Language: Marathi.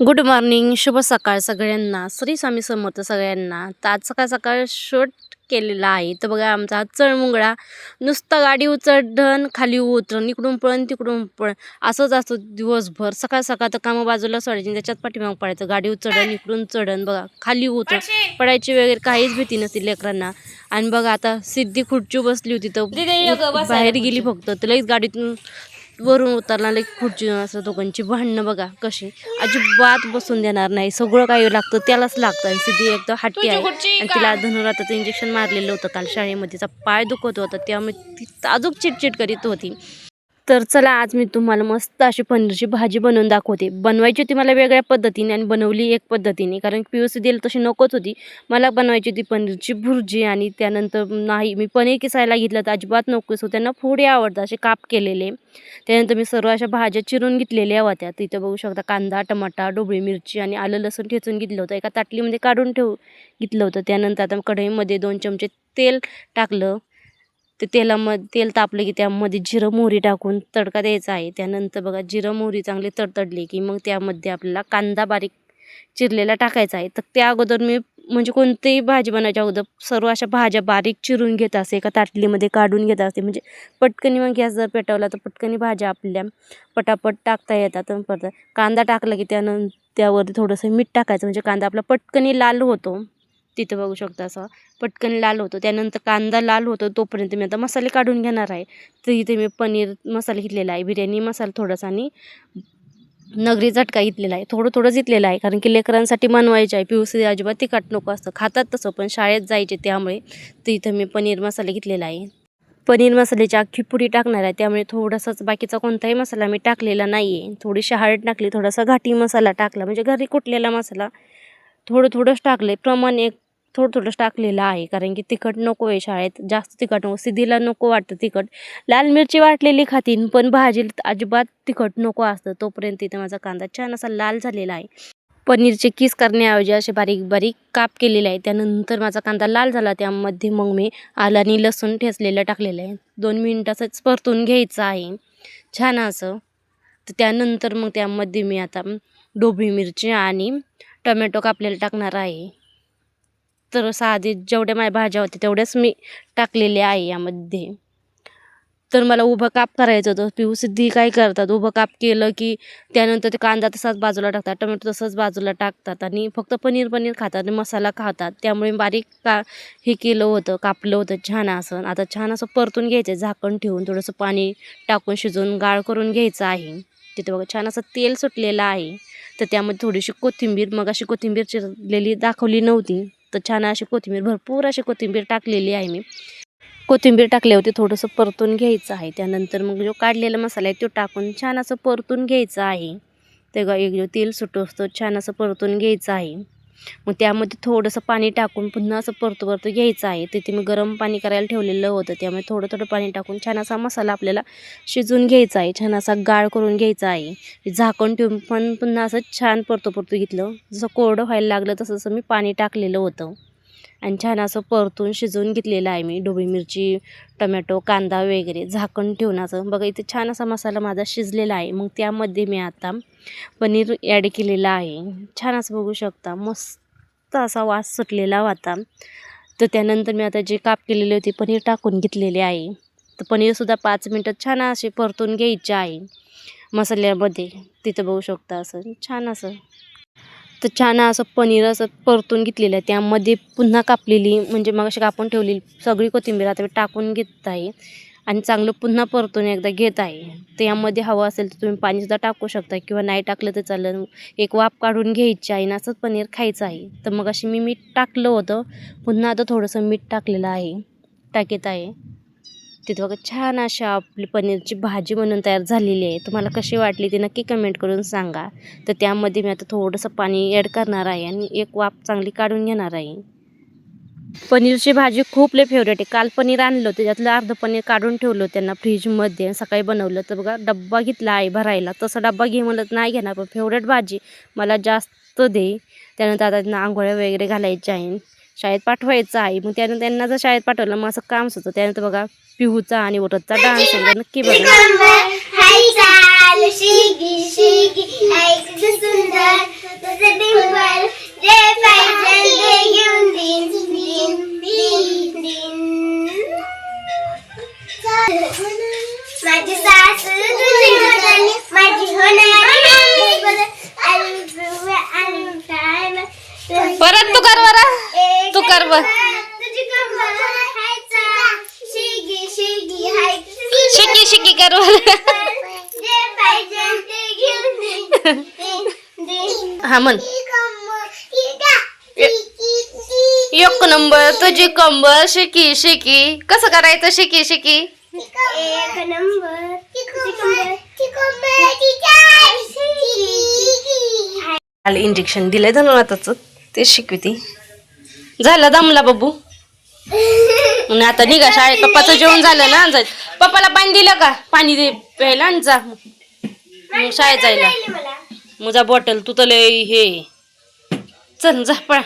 गुड मॉर्निंग शुभ सकाळ सगळ्यांना. श्री स्वामी समर्थ सगळ्यांना. तर आज सकाळ सकाळ शूट केलेला आहे. तर बघा आमचा हा चळमुंगळा नुसता गाडी उचडण खाली उतरण इकडून पळण तिकडून पळण असंच असतं दिवसभर. सकाळ सकाळ तर कामं बाजूला सोडायची त्याच्यात पाठीमाग पडायचं गाडी उचडण इकडून चढण बघा खाली उतर. पडायची वगैरे काहीच भीती नसते लेकरांना. आणि बघा आता सिद्धी खुर्ची बसली होती तर बाहेर गेली फक्त. तर लगेच गाडीतून वरून उतरला लगेच खुर्ची असं दोघांची भांडणं बघा कशी. अजिबात बसून देणार नाही. सगळं काही लागतं त्यालाच लागतं आणि सिद्धी एकदम हट्टी आहे. आणि तिला धनुराताचं इंजेक्शन मारलेलं होतं काल शाळेमध्ये. तिचा पाय दुखत होता. त्यामुळे ती अजून चिटचिट करीत होती. तर चला आज मी तुम्हाला मस्त अशी पनीरची भाजी बनवून दाखवते. बनवायची होती मला वेगळ्या पद्धतीने आणि बनवली एक पद्धतीने. कारण पी यू सी दिली तशी नकोच होती. मला बनवायची होती पनीरची भुर्जी आणि त्यानंतर नाही मी पनीर किसायला घेतलं तर अजिबात नकोच. होतं त्यांना फोडे आवडतं असे काप केलेले. त्यानंतर मी सर्व अशा भाज्या चिरून घेतलेल्या होत्या. तिथं बघू शकता कांदा टमाटा डोबळी मिरची आणि आलं लसूण ठेचून घेतलं होतं. एका ताटलीमध्ये काढून ठेवू घेतलं होतं. त्यानंतर आता कढईमध्ये दोन चमचे तेल टाकलं. ते तेलामध्ये तेल तापलं की त्यामध्ये जिरं मोहरी टाकून तडका द्यायचा आहे. त्यानंतर बघा जिरं मोहरी चांगली तडतडली की मग त्यामध्ये आपल्याला कांदा बारीक चिरलेला टाकायचा आहे. तर त्या अगोदर मी म्हणजे कोणतीही भाजी बनवायच्या अगोदर सर्व अशा भाज्या बारीक चिरून घेत असते एका ताटलीमध्ये काढून घेत असते म्हणजे पटकनी मग गॅस जर पेटवला तर पटकनी भाज्या आपल्या पटापट टाकता येतात परत कांदा टाकला की त्यानंतर त्यावरती थोडंसं मीठ टाकायचं. म्हणजे कांदा आपला पटकनी लाल होतो. तिथं बघू शकता असं. पटकन लाल होतो. त्यानंतर कांदा लाल होतो तोपर्यंत मी आता मसाले काढून घेणार आहे. तर इथे मी पनीर मसाला घेतलेला आहे बिर्याणी मसाला थोडासा आणि नगरी झटका घेतलेला आहे. थोडं थोडंच घेतलेलं आहे कारण की लेकरांसाठी बनवायचे आहे. पिवसी अजिबात तिखट नको असतं. खातात तसं पण शाळेत जायचे त्यामुळे. तर इथं मी पनीर मसाला घेतलेला आहे. पनीर मसाल्याची अख्खी पुडी टाकणार आहे. त्यामुळे थोडासाच बाकीचा कोणताही मसाला मी टाकलेला नाही आहे थोडीशी हळद टाकली थोडासा घाटी मसाला टाकला. म्हणजे घरी कुटलेला मसाला थोडं थोडंच टाकलं प्रमाण एक थोडं थोडंच टाकलेलं आहे. कारण की तिखट नको आहे शाळेत. जास्त तिखट नको. सिद्धीला नको वाटतं तिखट. लाल मिरची वाटलेली खातीन पण भाजीला अजिबात तिखट नको असतं. तोपर्यंत तिथं माझा कांदा छान असा लाल झालेला आहे. पनीरचे किस करण्याऐवजी असे बारीक बारीक काप केलेले आहे. त्यानंतर माझा कांदा लाल झाला. त्यामध्ये मग मी आलं आणि लसूण ठेचलेलं टाकलेलं आहे. दोन मिनटं असंच परतून घ्यायचं आहे. छान असं. तर त्यानंतर मग त्यामध्ये मी आता डोबळी मिरची आणि टोमॅटो कापलेला टाकणार आहे. तर साधी जेवढ्या माझ्या भाज्या होत्या तेवढ्याच मी टाकलेल्या आहे यामध्ये. तर मला उभं काप करायचं होतं. पिऊ सिद्धी काय करतात? उभं काप केलं की त्यानंतर ते कांदा तसाच बाजूला टाकतात टोमॅटो तसंच बाजूला टाकतात आणि फक्त पनीर पनीर खातात आणि मसाला खातात. त्यामुळे बारीक का हे केलं होतं कापलं होतं छान असं. आता छान असं परतून घ्यायचं झाकण ठेवून थोडंसं पाणी टाकून शिजवून गाळ करून घ्यायचं आहे. तिथे बघा छान असं तेल सुटलेलं आहे. तर त्यामध्ये थोडीशी कोथिंबीर मग अशी कोथिंबीर चिरलेली दाखवली नव्हती. तर छान अशी कोथिंबीर भरपूर अशी कोथिंबीर टाकलेली आहे मी. कोथिंबीर टाकल्यावरती थोडंसं परतून घ्यायचं आहे. त्यानंतर मग जो काढलेला मसाला आहे तो टाकून छान असं परतून घ्यायचं आहे. ते एक जो तेल सुटू असतो छान असं परतून घ्यायचं आहे. मग त्यामध्ये थोडंसं पाणी टाकून पुन्हा असं परतू परतू घ्यायचं आहे. तिथे मी गरम पाणी करायला ठेवलेलं होतं. त्यामुळे थोडं थोडं पाणी टाकून छान असा मसाला आपल्याला शिजवून घ्यायचा आहे. छान असा गाळ करून घ्यायचा आहे. झाकण ठेवून पण पुन्हा असं छान परतू परतू घेतलं. जसं कोरडं व्हायला लागलं तसं तसं मी पाणी टाकलेलं होतं. आणि छान असं परतून शिजवून घेतलेलं आहे मी. ढोबळी मिरची टमॅटो कांदा वगैरे झाकण ठेवून असं. बघा इथे छान असा मसाला माझा शिजलेला आहे. मग त्यामध्ये मी आता पनीर ॲड केलेलं आहे. छान असं बघू शकता. मस्त असा वास सुटलेला होता तर त्यानंतर मी आता जे काप केलेले होते पनीर टाकून घेतलेले आहे. तर पनीरसुद्धा पाच मिनटं छान असे परतून घ्यायचे आहे. मसाल्यामध्ये. तिथं बघू शकता असं. छान असं. तर छान असं पनीर असं परतून घेतलेलं आहे. त्यामध्ये पुन्हा कापलेली म्हणजे मग अशी कापून ठेवलेली सगळी कोथिंबीर आता मी टाकून घेत आहे. आणि चांगलं पुन्हा परतून एकदा घेत आहे. तर यामध्ये हवं असेल तर तुम्ही पाणीसुद्धा टाकू शकता किंवा नाही टाकलं तर चालेल. एक वाफ काढून घ्यायची आहे आणि असंच पनीर खायचं आहे. तर मग अशी मी मीठ टाकलं होतं. पुन्हा आता थोडंसं मीठ टाकलेलं आहे. टाकीत आहे. व्यवस्थित बघा छान अशा आपली पनीरची भाजी म्हणून तयार झालेली आहे. तुम्हाला कशी वाटली ती नक्की कमेंट करून सांगा. तर त्यामध्ये मी आता थोडंसं पाणी ॲड करणार आहे आणि एक वाफ चांगली काढून घेणार आहे. पनीरची भाजी खूप लय फेवरेट आहे. काल पनीर आणलं होतं त्यातलं पनीर काढून ठेवलं त्यांना फ्रीजमध्ये. सकाळी बनवलं तर बघा डब्बा घेतला आहे भरायला. तसं डब्बा घे म्हणलं तर नाही घेणार पण फेवरेट भाजी मला जास्त दे. त्यानंतर आता त्यांना आंघोळ्या वगैरे घालायच्या आहे शाळेत पाठवायचं आहे. मग त्यानंतर त्यांना जर शाळेत पाठवलं मग असं काम होतं त्यानंतर बघा पिहूचा आणि ओटतचा डान्स आहे. नक्की बघा. हाय चाल माझी होणार ऐक सुंदर तुझं डिंपल जे पाहिजे ते घेऊन देईन देईन देईन देईन माझी सासू तुझी होणारी माझी होणारी परत तू कर बरं तू कर बर तुझी कंबर खायचा शिगी शिगी हाय शिकी शिकी कर हा म्हण. एक एक नंबर. तुझी कंबर शिकी शिकी. कसं करायचं शिकी शिकी? नंबर. आलं इंजेक्शन दिलंय धनुराताचं ते शिकविती झालं दमला बाबू आणि आता निघा शाळेत पप्पाचं जेवण झालं ना जाय पप्पाला पाणी दिलं का पाणी दे प्यायला आणि जा मग शाळेत जायला मुझा मग जा बॉटल तू तर हे चल जा पळा